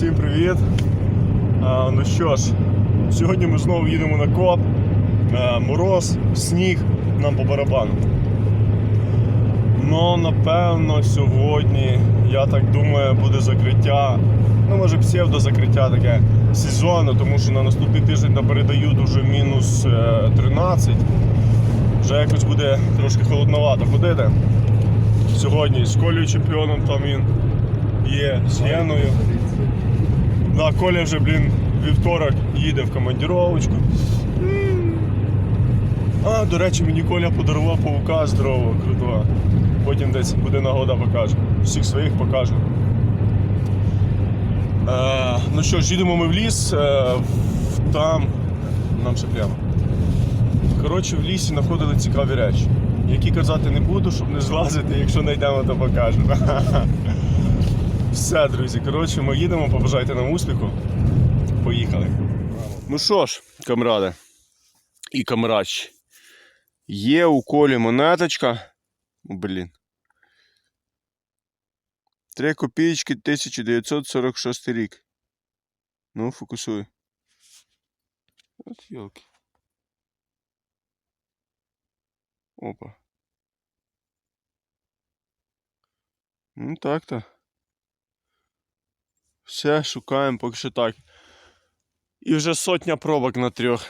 Всім привіт! А, ну що ж, сьогодні ми знову їдемо на коп. А, мороз, сніг нам по барабану. Ну, напевно, сьогодні, я так думаю, буде закриття. Ну, може, псевдозакриття таке сезону, тому що на наступний тиждень нам передають уже мінус е, 13. Вже якось буде трошки холодновато ходити. Сьогодні з Колею чемпіоном там він є, з Геною. Да, Коля вже, блін, вівторок їде в командіровочку. А, до речі, мені Коля подарував паука здорового, крутого. Потім десь буде нагода покаже. Всіх своїх покажу. Е, ну що ж, їдемо ми в ліс. Е, там. Нам ще прямо. Коротше, в лісі знаходили цікаві речі, які казати не буду, щоб не злазити, якщо знайдемо, то покажу. Все, друзі, коротше, ми їдемо, побажайте нам успіху. Поїхали. Ну що ж, камради і камрадчі, є у колі монеточка. Блін. 3 копійки 1946 рік. Ну, фокусуй. От йолки. Опа. Ну так-то. Все, шукаємо поки що так. І вже сотня пробок на трьох.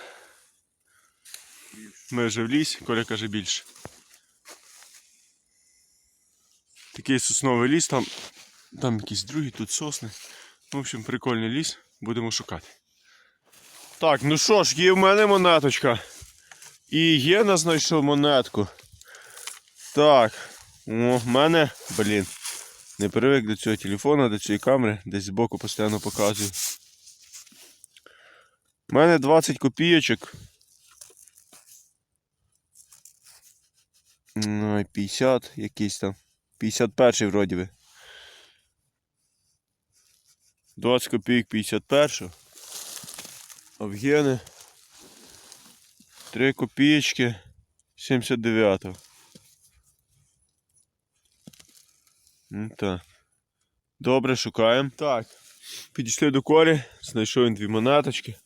Ми вже в лісі, Коля каже більше. Такий сосновий ліс, там, там якісь другі, тут сосни. В общем, прикольний ліс, будемо шукати. Так, ну що ж, є в мене монеточка. І Єна знайшов монетку. Так. В мене, блін. Не привик до цього телефона, до цієї камери, десь збоку постійно показую. У мене 20 копійочок. Ну, 50 якийсь там. 51 вроді би. 20 копійок 51. А в 3 копійки 79. Ну так. Добре, шукаємо. Так. Підійшли до колі, знайшов він дві монеточки.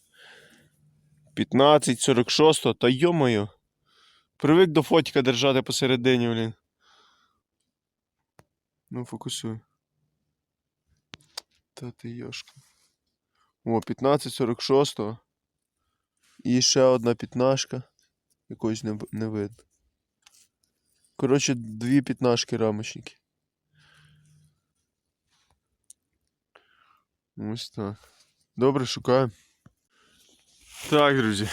15, 46, та йомаю. Привик до фотика держати посередині, блін. Ну, фокусуй. Та ти йошка. О, 15, 46. І ще одна п'ятнашка. Якоїсь не, не видно. Коротше, дві п'ятнашки рамочники. Ось так. Добре, шукаємо. Так, друзі.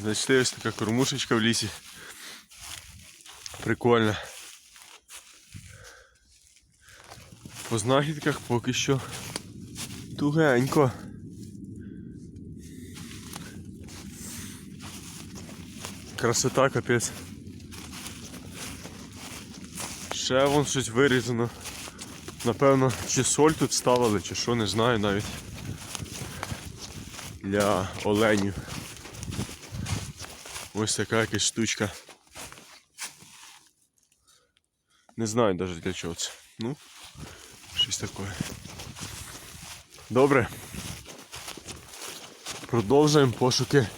Знайшли ось така кормушечка в лісі. Прикольна. По знахідках поки що тугенько. Красота капець. Ще вон щось вирізано. Напевно, чи соль тут ставили, чи що, не знаю навіть. Для оленів. Ось така якась штучка. Не знаю навіть для чого це. Ну, щось таке. Добре. Продовжуємо пошуки.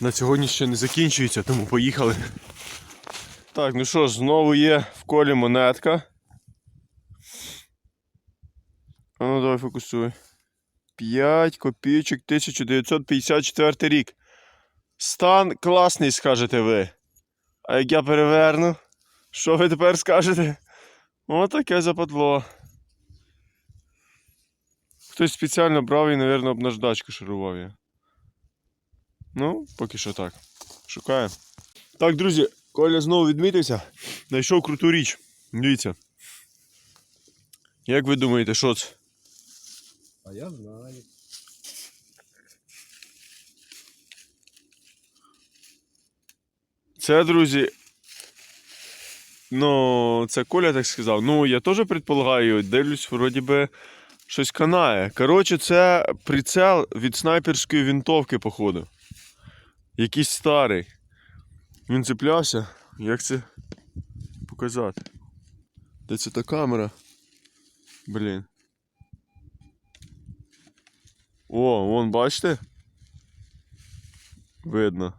На сьогодні ще не закінчується, тому поїхали. Так, ну що ж, знову є в колі монетка. А ну давай фокусуй. 5 копійочок 1954 рік. Стан класний, скажете ви. А як я переверну, що ви тепер скажете? О, таке западло. Хтось спеціально брав і, мабуть, об наждачку шарував я. Ну, поки що так. Шукаємо. Так, друзі, Коля знову відмітився. Знайшов круту річ. Дивіться. Як ви думаєте, що це? А я знаю. Це, друзі. Ну, це Коля так сказав. Ну, я теж предполагаю, дивлюсь, вроді би, щось канає. Коротше, це прицел від снайперської винтовки, походу. Якийсь старий. Він цеплявся. Як це показати? Де це та камера? Блін. О, вон, бачите? Видно.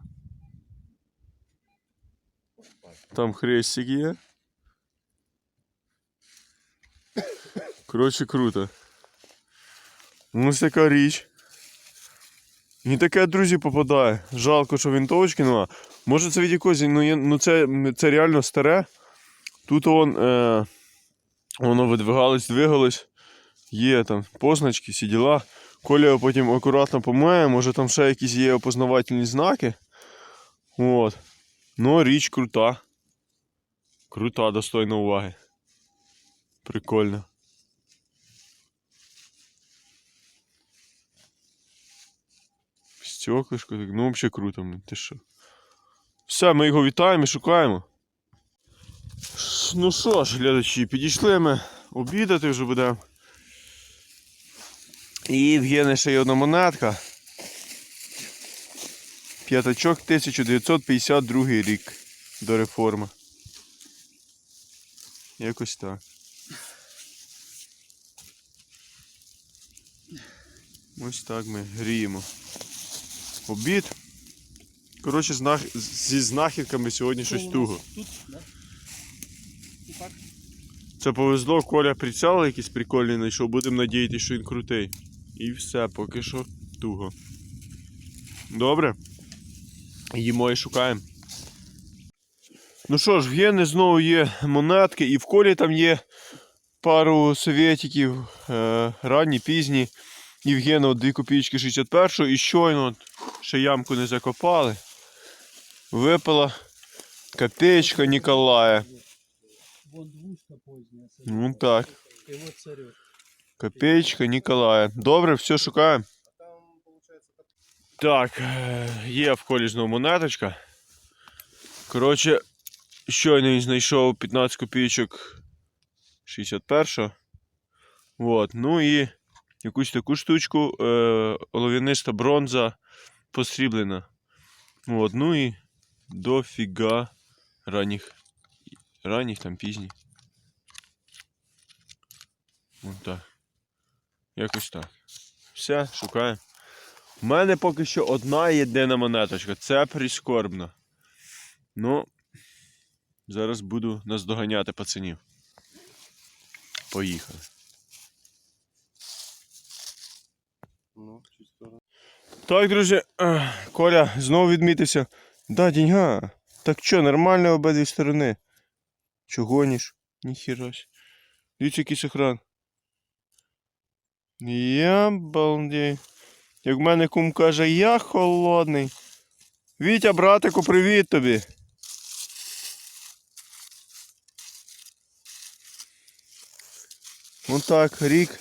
Там хрестик є. Коротше, круто. Ну, ось така річ. І таке, друзі, попадає. Жалко, що вінтовочки нема. Може це від якогось, ну, ну це, це реально старе. Тут вон, е, воно видвигалось, двигалось. Є там позначки, всі діла. Коля його потім акуратно помиє, може там ще якісь є опознавательні знаки. От. Ну, річ крута. Крута, достойна уваги. Прикольно. Стеклишко, так, ну взагалі круто, ти що. Все, ми його вітаємо і шукаємо. Ну що ж, глядачі, підійшли ми обідати вже будемо. І в ще є одна монетка. П'ятачок 1952 рік до реформи. Якось так. Ось так ми гріємо. Обід. Коротше, знах... зі знахідками сьогодні щось туго. Це повезло, Коля прицел якийсь прикольний знайшов, будемо надіятися, що він крутий. І все, поки що туго. Добре. Їмо і шукаємо. Ну що ж, в Єни знову є монетки, і в колі там є пару совєтиків, е, ранні, пізні. Євгена от 2 копійки 61 і щойно ще ямку не закопали. Випала копеечка Ніколая. Вон двушка поздняя. Ну так. І от царек. Копеечка Ніколая. Добре, все шукаємо. Так, е, є в колі знову монеточка. Коротше, щойно він знайшов 15 копійочок 61. От, ну і якусь таку штучку, е, олов'яниста бронза посріблена. От, ну і дофіга ранніх. Ранніх там пізніх. От так. Якось так. Все, шукаємо. У мене поки що одна єдина монеточка. Це прискорбно. Ну, зараз буду наздоганяти пацанів. Поїхали. Ну. Так, друзі, Коля знову відмітився. Да, деньга. Так що, нормально обидві сторони. Чого гоніш? Ніхіра. Дивіться, який сохран. Я балдей. Як в мене кум каже, я холодний. Вітя, братику, привіт тобі. Вон так, рік.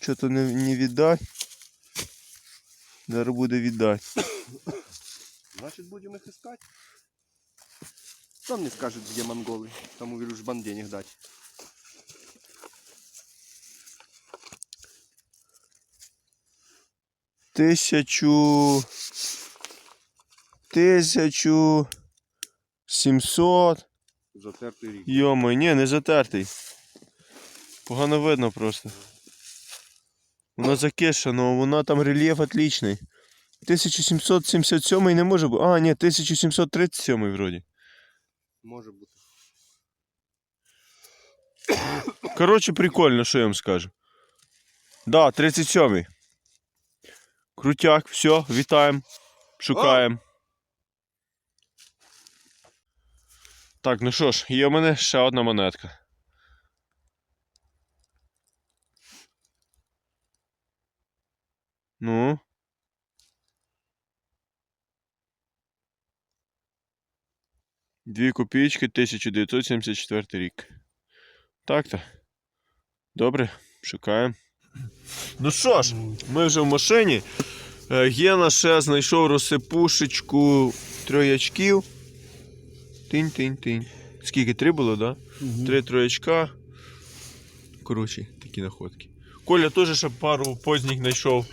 Що-то не, не віддать. Зараз буде віддать. Значит, будем их искать. Сам не скажет, где монголы. Там увижу, жбан денег дать. Тисячу. Тисячу. Сімсот. Затертый рік. Йомо, ні, не затертий. Погано видно просто. Вона закишена, але вона там рельєф отличний. 1777 не може бути. А, ні, 1737 вроді. Може бути. Коротше, прикольно, що я вам скажу. Да, 37-й. Крутяк, все, вітаємо. Шукаємо. Так, ну що ж, є в мене ще одна монетка. Ну. Дві копійки 1974 рік. Так-то. Добре, шукаємо. Ну що ж, ми вже в машині. Е, Гена ще знайшов розсипушечку троячків. Тинь-тинь-тинь. Скільки? Три було, так? Да? Три троячка. Коротше, такі находки. Коля теж ще пару поздніх знайшов.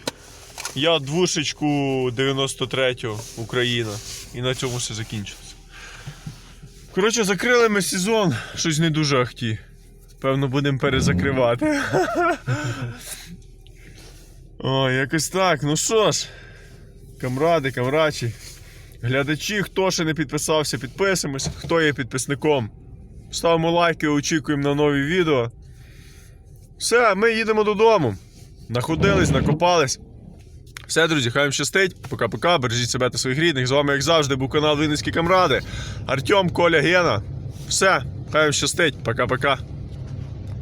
Я двушечку 93-го Україна. І на цьому все закінчилося. Коротше, закрили ми сезон, щось не дуже ахті. Певно, будемо перезакривати. О, якось так. Ну що ж, камради, камрачі, глядачі, хто ще не підписався, підписуємось. Хто є підписником, ставимо лайки, очікуємо на нові відео. Все, ми їдемо додому. Находились, накопались. Все, друзі, хай вам щастить. Пока-пока. Бережіть себе та своїх рідних. З вами, як завжди, був канал Вінницькі Камради. Артем, Коля, Гена. Все, хай вам щастить. Пока-пока.